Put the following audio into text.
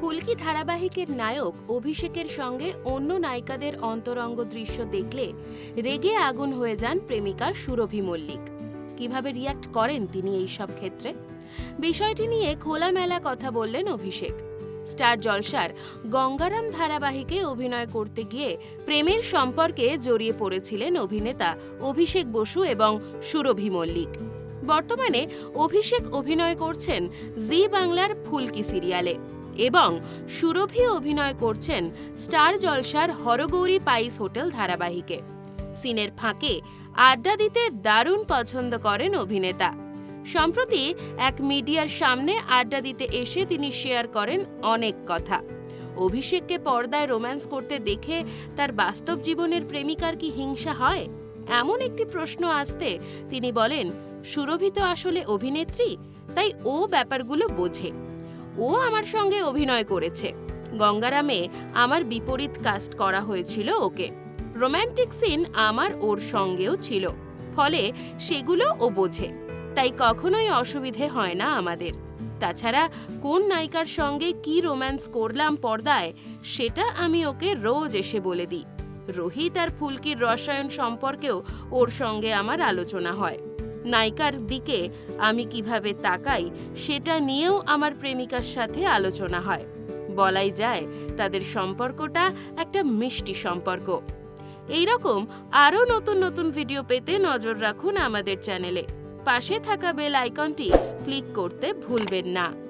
ফুলকি ধারাবাহিকের নায়ক অভিষেকের সঙ্গে অন্য নায়িকাদের অন্তরঙ্গ দৃশ্য দেখলে রেগে আগুন হয়ে যান প্রেমিকা সুরভি মল্লিক। কীভাবে রিয়াক্ট করেন তিনি এই সব ক্ষেত্রে? বিষয়টি নিয়ে খোলামেলা কথা বললেন অভিষেক। স্টার জলসার গঙ্গারাম ধারাবাহিকে অভিনয় করতে গিয়ে প্রেমের সম্পর্কে জড়িয়ে পড়েছিলেন অভিনেতা অভিষেক বসু এবং সুরভি মল্লিক। বর্তমানে অভিষেক অভিনয় করছেন জি বাংলার ফুলকি সিরিয়ালে। এবং সুরভি অভিনয় করছেন স্টার জলসার হরগৌরী পাইস হোটেল ধারাবাহিকে। সিনের ফাঁকে আড্ডা দিতে দারুণ পছন্দ করেন অভিনেতা। সম্প্রতি এক মিডিয়ার সামনে আড্ডা দিতে এসে তিনি শেয়ার করেন অনেক কথা। অভিষেককে পর্দায় রোম্যান্স করতে দেখে তার বাস্তব জীবনের প্রেমিকার কি হিংসা হয়? এমন একটি প্রশ্ন আসতে তিনি বলেন, সুরভি তো আসলে অভিনেত্রী, তাই ও ব্যাপারগুলো বোঝে। ও আমার সঙ্গে অভিনয় করেছে। গঙ্গারামে আমার বিপরীত কাস্ট করা হয়েছিল ওকে। রোম্যান্টিক সিন আমার ওর সঙ্গেও ছিল, ফলে সেগুলো ও বোঝে। তাই কখনোই অসুবিধে হয় না আমাদের। তাছাড়া কোন নায়িকার সঙ্গে কি রোম্যান্স করলাম পর্দায়, সেটা আমি ওকে রোজ এসে বলে দিই। রোহিত আর ফুলকির রসায়ন সম্পর্কেও ওর সঙ্গে আমার আলোচনা হয়। নায়িকার দিকে আমি কীভাবে তাকাই, সেটা নিয়েও আমার প্রেমিকার সাথে আলোচনা হয়। বলাই যায়, তাদের সম্পর্কটা একটা মিষ্টি সম্পর্ক। এইরকম আরও নতুন নতুন ভিডিও পেতে নজর রাখুন আমাদের চ্যানেলে। পাশে থাকা বেল আইকনটি ক্লিক করতে ভুলবেন না।